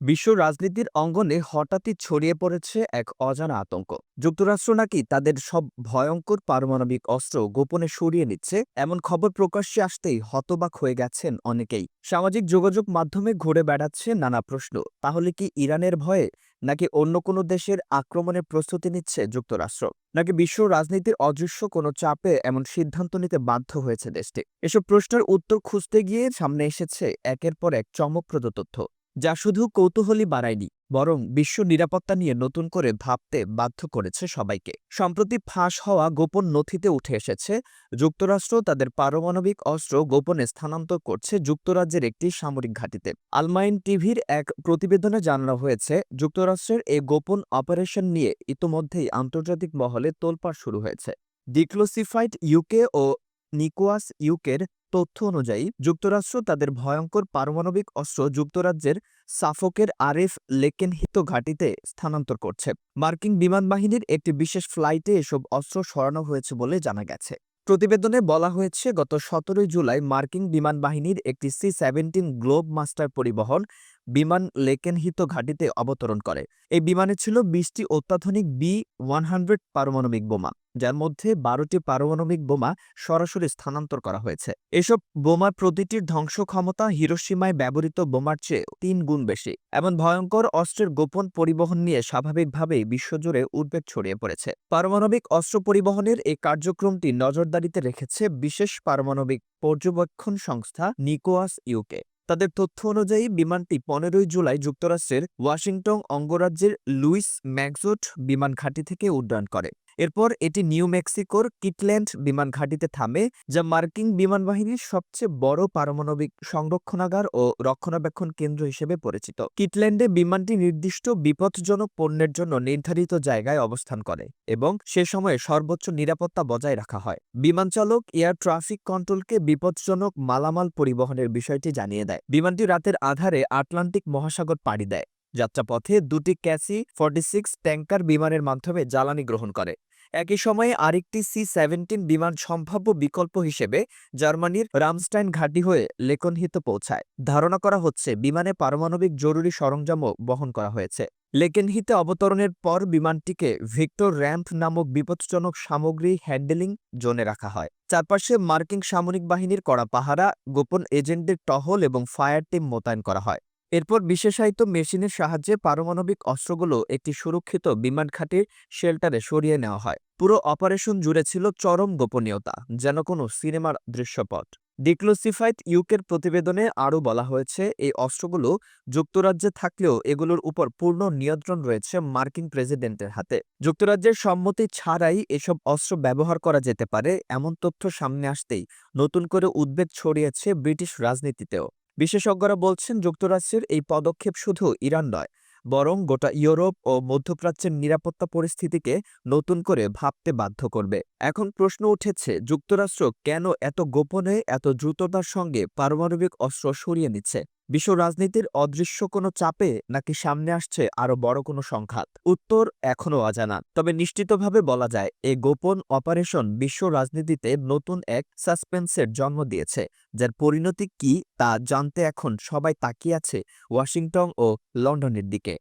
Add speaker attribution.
Speaker 1: বিশ্ব রাজনীতির অঙ্গনে হঠাৎই ছড়িয়ে পড়েছে এক অজানা আতঙ্ক। যুক্তরাষ্ট্র নাকি তাদের সব ভয়ঙ্কর পারমাণবিক অস্ত্র গোপনে সরিয়ে নিচ্ছে, এমন খবর প্রকাশ্যে আসতেই হতবাক হয়ে গেছেন অনেকেই। সামাজিক যোগাযোগ মাধ্যমে ঘুরে বেড়াচ্ছে নানা প্রশ্ন, তাহলে কি ইরানের ভয়ে নাকি অন্য কোনো দেশের আক্রমণের প্রস্তুতি নিচ্ছে যুক্তরাষ্ট্র? নাকি বিশ্ব রাজনীতির অদৃশ্য কোনো চাপে এমন সিদ্ধান্ত নিতে বাধ্য হয়েছে দেশটি? এসব প্রশ্নের উত্তর খুঁজতে গিয়ে সামনে এসেছে একের পর এক চমকপ্রদ তথ্য। যা শুধু কৌতূহলী বাড়ায়নি, বরং বিশ্ব নিরাপত্তা নিয়ে নতুন করে ভাবতে বাধ্য করেছে সবাইকে। সম্প্রতি ফাঁস হওয়া গোপন নথিতে উঠে এসেছে, যুক্তরাষ্ট্র তাদের পারমাণবিক অস্ত্র গোপনে স্থানান্তর করছে যুক্তরাজ্যের একটি সামরিক ঘাঁটিতে। আলমাইন টিভির এক প্রতিবেদনে জানানো হয়েছে, যুক্তরাষ্ট্রের এই গোপন অপারেশন নিয়ে ইতোমধ্যেই আন্তর্জাতিক মহলে তোলপাড় শুরু হয়েছে। ডিক্লোসিফাইড ইউকে ও নিকোয়াস ইউকের তথ্য অনুযায়ী, যুক্তরাষ্ট্র তাদের ভয়ঙ্কর পারমাণবিক অস্ত্র যুক্তরাজ্যের সাফোকের আরেফ লেকেনহিত ঘাটিতে স্থানান্তর করছে। মার্কিন বিমান বাহিনীর একটি বিশেষ ফ্লাইটে এসব অস্ত্র সরানো হয়েছে বলে জানা গেছে। প্রতিবেদনে বলা হয়েছে, গত সতেরোই জুলাই মার্কিন বিমান বাহিনীর একটি সি সেভেন্টিন গ্লোব মাস্টার পরিবহন বিমান লেকেনহিত ঘাঁটিতে অবতরণ করে। এই বিমানে ছিল বিশটি অত্যাধুনিক বি ওয়ান হান্ড্রেড পারমাণবিক বোমা, যার মধ্যে বারোটি পারমাণবিক বোমা সরাসরি স্থানান্তর করা হয়েছে। এসব বোমার প্রতিটির ধ্বংস ক্ষমতা হিরোসীমায় ব্যবহৃত বোমার চেয়ে তিন গুণ বেশি এমন ভয়ঙ্কর অস্ত্রের গোপন পরিবহন নিয়ে স্বাভাবিকভাবেই বিশ্বজুড়ে উদ্বেগ ছড়িয়ে পড়েছে। পারমাণবিক অস্ত্র পরিবহনের এই কার্যক্রমটি নজরদারিতে রেখেছে বিশেষ পারমাণবিক পর্যবেক্ষণ সংস্থা নিকোয়াস ইউকে। তাদের তথ্য অনুযায়ী, বিমানটি পনেরোই জুলাই যুক্তরাষ্ট্রের ওয়াশিংটন অঙ্গরাজ্যের লুইস ম্যাকজোট বিমান ঘাঁটি থেকে উড্ডয়ন করে। এরপর এটি নিউ মেক্সিকোর কিটল্যান্ড বিমান ঘাঁটিতে থামে, যা মার্কিন বিমান বাহিনীর সবচেয়ে বড় পারমাণবিক সংরক্ষণাগার ও রক্ষণাবেক্ষণ কেন্দ্র হিসেবে পরিচিত। কিটল্যান্ডে বিমানটি নির্দিষ্ট বিপজ্জনক পণ্যের জন্য নির্ধারিত জায়গায় অবস্থান করে এবং সে সময়ে সর্বোচ্চ নিরাপত্তা বজায় রাখা হয়। বিমানচালক এয়ার ট্রাফিক কন্ট্রোলকে বিপজ্জনক মালামাল পরিবহনের বিষয়টি জানিয়ে দেয়। বিমানটি রাতের আধারে আটলান্টিক মহাসাগর পাড়ি দেয়। যাত্রাপথে দুটি ক্যাসি ফর্টি সিক্স ট্যাঙ্কার বিমানের মাধ্যমে জ্বালানি গ্রহণ করে। একই সময়ে আরেকটি সি সেভেন্টিন বিমান সম্ভাব্য বিকল্প হিসেবে জার্মানির রামস্টাইন ঘাঁটি হয়ে লেকনহিত পৌঁছায়। ধারণা করা হচ্ছে বিমানে পারমাণবিক জরুরি সরঞ্জামও বহন করা হয়েছে। লেকেনহিতে অবতরণের পর বিমানটিকে ভিক্টর র্যাম্প নামক বিপজ্জনক সামগ্রী হ্যান্ডেলিং জোনে রাখা হয়। চারপাশে মার্কিন সামরিক বাহিনীর কড়া পাহারা, গোপন এজেন্টদের টহল এবং ফায়ার টিম মোতায়েন করা হয়। এরপর বিশেষায়িত মেশিনের সাহায্যে পারমাণবিক অস্ত্রগুলো একটি সুরক্ষিত বিমান ঘাঁটির শেল্টারে সরিয়ে নেওয়া হয়। পুরো অপারেশন জুড়ে ছিল চরম গোপনীয়তা, যেন কোনো সিনেমার দৃশ্যপট। ডিক্লোসিফাইড ইউকের প্রতিবেদনে আরও বলা হয়েছে, এই অস্ত্রগুলো যুক্তরাজ্যে থাকলেও এগুলোর উপর পূর্ণ নিয়ন্ত্রণ রয়েছে মার্কিন প্রেসিডেন্টের হাতে। যুক্তরাজ্যের সম্মতি ছাড়াই এসব অস্ত্র ব্যবহার করা যেতে পারে, এমন তথ্য সামনে আসতেই নতুন করে উদ্বেগ ছড়িয়েছে ব্রিটিশ রাজনীতিতেও। বিশেষজ্ঞরা বলছেন যুক্তরাষ্ট্রের এই পদক্ষেপ শুধু ইরান নয়, বরং গোটা ইউরোপ ও মধ্যপ্রাচ্যের নিরাপত্তা পরিস্থিতিকে নতুন করে ভাবতে বাধ্য করবে। এখন প্রশ্ন উঠেছে, যুক্তরাষ্ট্র কেন এত গোপনে, এত দ্রুততার সঙ্গে পারমাণবিক অস্ত্র সরিয়ে নিচ্ছে? বিশ্ব রাজনীতির অদৃশ্য কোনো চাপে নাকি সামনে আসছে আরও বড় কোনো সংঘাত? উত্তর এখনও অজানা। তবে নিশ্চিতভাবে বলা যায়, এ গোপন অপারেশন বিশ্ব রাজনীতিতে নতুন এক সাসপেন্সের জন্ম দিয়েছে, যার পরিণতি কি তা জানতে এখন সবাই তাকিয়ে আছে ওয়াশিংটন ও লন্ডনের দিকে।